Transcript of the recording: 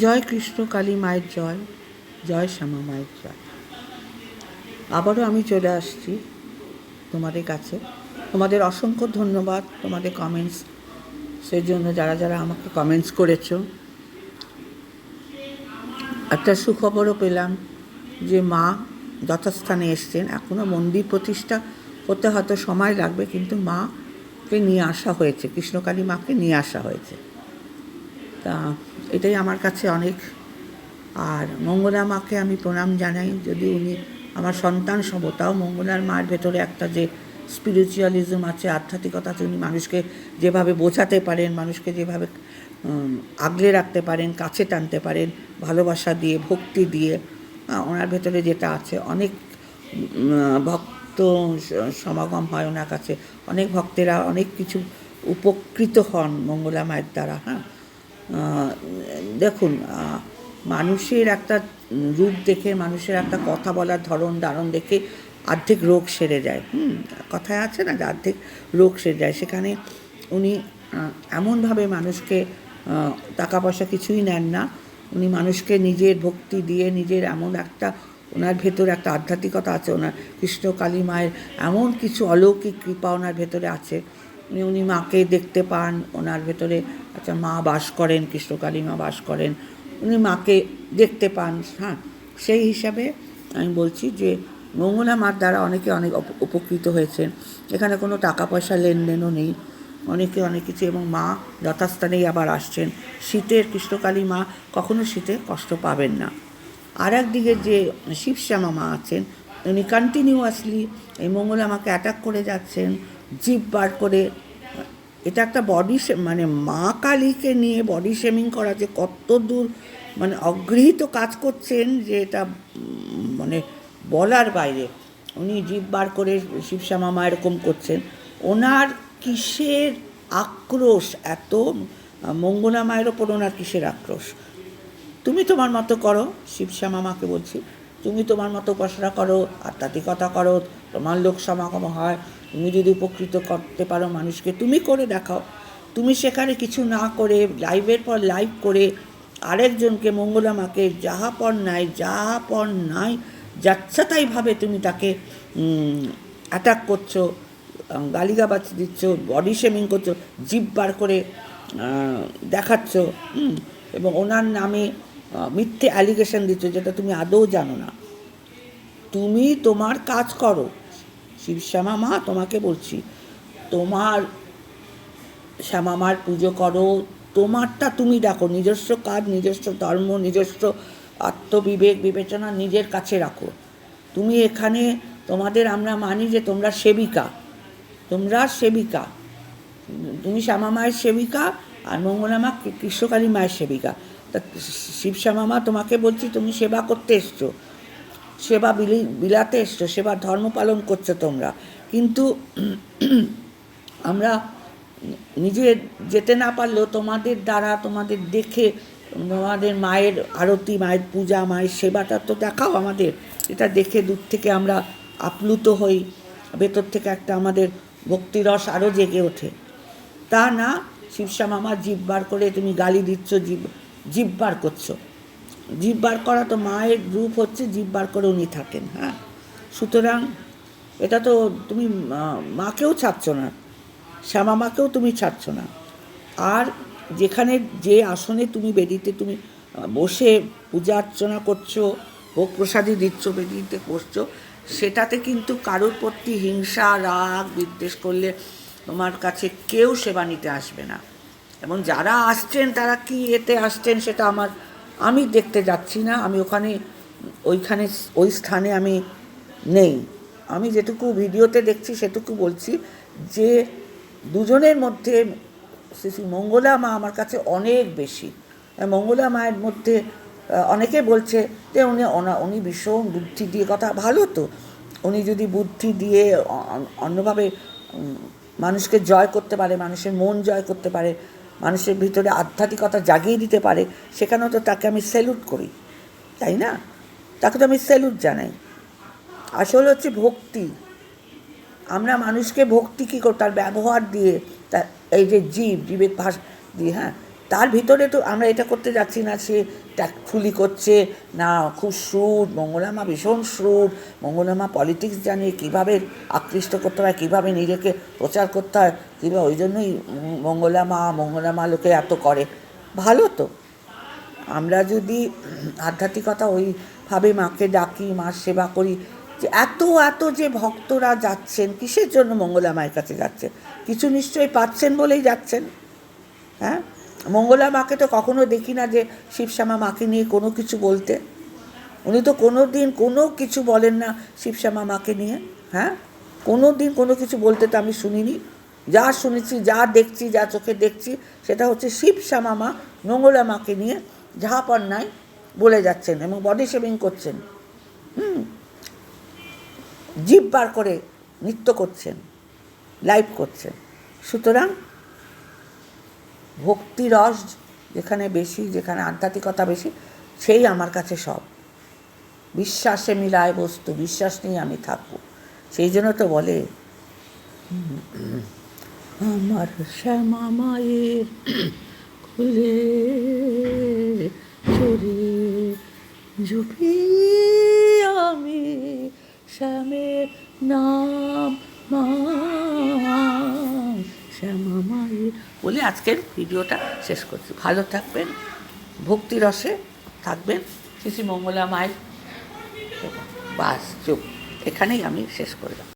জয় কৃষ্ণ কালী মায়ের জয় জয় শ্যামা মায়ের জয়। আবারও আমি চলে আসছি তোমাদের কাছে। তোমাদের অসংখ্য ধন্যবাদ তোমাদের কমেন্টস সেই জন্য যারা যারা আমাকে কমেন্টস করেছ, একটা সুখবরও পেলাম যে মা যথাস্থানে এসছেন। এখনও মন্দির প্রতিষ্ঠা হতে হয়তো সময় লাগবে, কিন্তু মাকে নিয়ে আসা হয়েছে কৃষ্ণকালী মাকে নিয়ে আসা হয়েছে। তা এটাই আমার কাছে অনেক। আর মঙ্গলা মাকে আমি প্রণাম জানাই, যদি উনি আমার সন্তান সম তাও মঙ্গলার মার ভেতরে একটা যে স্পিরিচুয়ালিজম আছে, আধ্যাত্মিকতা আছে, উনি মানুষকে যেভাবে বোঝাতে পারেন, মানুষকে যেভাবে আগলে রাখতে পারেন, কাছে টানতে পারেন, ভালোবাসা দিয়ে, ভক্তি দিয়ে ওনার ভেতরে যেটা আছে, অনেক ভক্ত সমাগম হয় ওনার কাছে। অনেক ভক্তেরা অনেক কিছু উপকৃত হন মঙ্গলা মায়ের দ্বারা হ্যাঁ। দেখুন মানুষের একটা রূপ দেখে, মানুষের একটা কথা বলার ধরন, দারণ দেখে অর্ধেক রোগ সেরে যায়। হুম, কথায় আছে না যে অর্ধেক রোগ সেরে যায়। সেখানে উনি এমনভাবে মানুষকে টাকা পয়সা কিছুই নেন না। উনি মানুষকে নিজের ভক্তি দিয়ে, নিজের এমন একটা, ওনার ভেতরে একটা আধ্যাত্মিকতা আছে, ওনার কৃষ্ণ কালী মায়ের এমন কিছু অলৌকিক কৃপা ওনার ভেতরে আছে। উনি উনি মাকে দেখতে পান, ওনার ভেতরে আচ্ছা মা বাস করেন, কৃষ্ণকালী মা বাস করেন, উনি মাকে দেখতে পান। হ্যাঁ সেই হিসাবে আমি বলছি যে মঙ্গলা মার দ্বারা অনেকে অনেক উপকৃত হয়েছেন। এখানে কোনো টাকা পয়সা লেনদেনও নেই। অনেকে অনেক কিছু এবং মা যথাস্থানেই আবার আসছেন। শীতের কৃষ্ণকালী মা কখনো শীতে কষ্ট পাবেন না। আর একদিকে যে শিবশ্যামা মা আছেন, উনি কন্টিনিউয়াসলি এই মঙ্গলা মাকে অ্যাটাক করে যাচ্ছেন। জিপ বার করে, এটা একটা বডি মানে মা কালীকে নিয়ে বডি শেমিং করা যে কত দূর মানে অগৃহীত কাজ করছেন যে এটা মানে বলার বাইরে। উনি জিভ বার করে শিবশ্যামা মা এরকম করছেন। ওনার কিসের আক্রোশ এত? মঙ্গলা মায়ের ওপর ওনার কিসের আক্রোশ? তুমি তোমার মতো করো, শিবশ্যামা মাকে বলছি। তুমি তোমার মতো উপাসনা করো, আধ্যাত্মিকতা করো, তোমার লোক সমাগম হয় তুমি যদি উপকৃত করতে পারো মানুষকে, তুমি করে দেখাও। তুমি সেখানে কিছু না করে লাইভের পর লাইভ করে আরেকজনকে মঙ্গলা মাকে যাহা পর নাই, যাহা পর নাই যাচ্ছা তাইভাবে তুমি তাকে অ্যাটাক করছ গালিগাবাজ দিচ্ছ বডি শেমিং করছ, জিভ বার করে দেখাচ্ছ এবং ওনার নামে মিথ্যে অ্যালিগেশন দিচ্ছ যেটা তুমি আদৌ জানো না। তুমি তোমার কাজ করো। শিবশ্যামা, মা, তোমাকে বলছি, তোমার শ্যামা মার পুজো করো, তোমারটা তুমি দেখো নিজস্ব কাজ, নিজস্ব ধর্ম, নিজস্ব আত্মবিবেক, বিবেচনা নিজের কাছে রাখো। তুমি এখানে, তোমাদের আমরা মানি যে তোমরা সেবিকা তোমরা সেবিকা। তুমি শ্যামা মায়ের সেবিকা আর মঙ্গলা মা কৃষ্ণকালী মায়ের সেবিকা। তা শিব শ্যামা মা, তোমাকে বলছি, তুমি সেবা করতে এসছো। সেবা বিলি, বিলাতে এসছো, সেবা ধর্ম পালন করছ তোমরা। কিন্তু আমরা নিজে যেতে না পারলেও তোমাদের দ্বারা, তোমাদের দেখে, তোমাদের মায়ের আরতি, মায়ের পূজা, মায়ের সেবাটা তো দেখাও আমাদের। এটা দেখে দূর থেকে আমরা আপ্লুত হই, ভেতর থেকে একটা আমাদের ভক্তিরস আরও জেগে ওঠে। তা না, শিবশ্যাম, আমার জিভ বার করে তুমি গালি দিচ্ছ, জিভ জিভ বার করছ। জিভ বার করা তো মায়ের রূপ হচ্ছে জীব বার করে উনি থাকেন হ্যাঁ। সুতরাং এটা তো তুমি মাকেও ছাড়ছ না, শ্যামা মাকেও তুমি ছাড়ছ না। আর যেখানে যে আসনে তুমি বেদিতে তুমি বসে পূজা অর্চনা করছ, ভোগ প্রসাদী দিচ্ছ, বেদিতে করছ সেটাতে কিন্তু কারোর প্রতি হিংসা, রাগ বিদ্বেষ করলে তোমার কাছে কেউ সেবা নিতে আসবে না। এবং যারা আসছেন, তারা কি এতে আসছেন সেটা আমার আমি দেখতে যাচ্ছি না, আমি ওখানে, ওইখানে, ওই স্থানে আমি নেই। আমি যেটুকু ভিডিওতে দেখছি সেটুকু বলছি যে দুজনের মধ্যে শ্রী মঙ্গলা মা আমার কাছে অনেক বেশি। মঙ্গলা মায়ের মধ্যে অনেকে বলছে যে উনি উনি ভীষণ বুদ্ধি দিয়ে, কথা ভালো তো, উনি যদি বুদ্ধি দিয়ে অন্যভাবে মানুষকে জয় করতে পারে, মানুষের মন জয় করতে পারে মানুষের ভিতরে আধ্যাত্মিকতা জাগিয়ে দিতে পারে, সেখানেও তো তাকে আমি স্যালুট করি, তাই না? তাকে তো আমি স্যালুট জানাই। আসল হচ্ছে ভক্তি। আমরা মানুষকে ভক্তি কী করি, তার ব্যবহার দিয়ে, তার এই যে জীব, জীবের ভাষ দিয়ে হ্যাঁ তার ভিতরে তো আমরা এটা করতে যাচ্ছি না সে ট্যাক্টফুলি করছে, না, খুব শ্রুড মঙ্গলামা ভীষণ শ্রুড মঙ্গলামা পলিটিক্স জানে কীভাবে আকৃষ্ট করতে হয়, কীভাবে নিজেকে প্রচার করতে হয়, কীভাবে ওই জন্যই মঙ্গলামা মঙ্গলামা লোকে এত করে। ভালো তো। আমরা যদি আধ্যাত্মিকতা ওইভাবে মাকে ডাকি, মার সেবা করি, যে এত এত যে ভক্তরা যাচ্ছেন, কিসের জন্য মঙ্গলা মায়ের কাছে যাচ্ছেন? কিছু নিশ্চয়ই পাচ্ছেন বলেই যাচ্ছেন। হ্যাঁ? মঙ্গলা মাকে তো কখনো দেখি না যে শিবশ্যামা মাকে নিয়ে কোনো কিছু বলতে। উনি তো কোনো দিন কোনো কিছু বলেন না শিবশ্যামা মাকে নিয়ে হ্যাঁ? কোনো দিন কোনো কিছু বলতে তো আমি শুনিনি। যা শুনেছি, যা দেখছি, যা চোখে দেখছি, সেটা হচ্ছে শিবশ্যামা মা মঙ্গলা মাকে নিয়ে ঝাঁপান্নায় বলে যাচ্ছেন এবং বডি শেভিং করছেন। হুম। জিভ বার করে নৃত্য করছেন লাইভ করছেন। সুতরাং ভক্তি রস যেখানে বেশি, যেখানে আধ্যাত্মিকতা বেশি, সেই আমার কাছে সব। বিশ্বাসে মিলায় বস্তু, বিশ্বাস নিয়ে আমি থাকব। সেই জন্য তো বলে, আমার শ্যামা মায়ের খুলে চলে জুপি আমি শ্যামের নাম বলে আজকের ভিডিওটা শেষ করছি। ভালো থাকবেন ভক্তি রসে থাকবেন। শ্রী মঙ্গলা মায়ের বাস, চুপ। এখানেই আমি শেষ করলাম।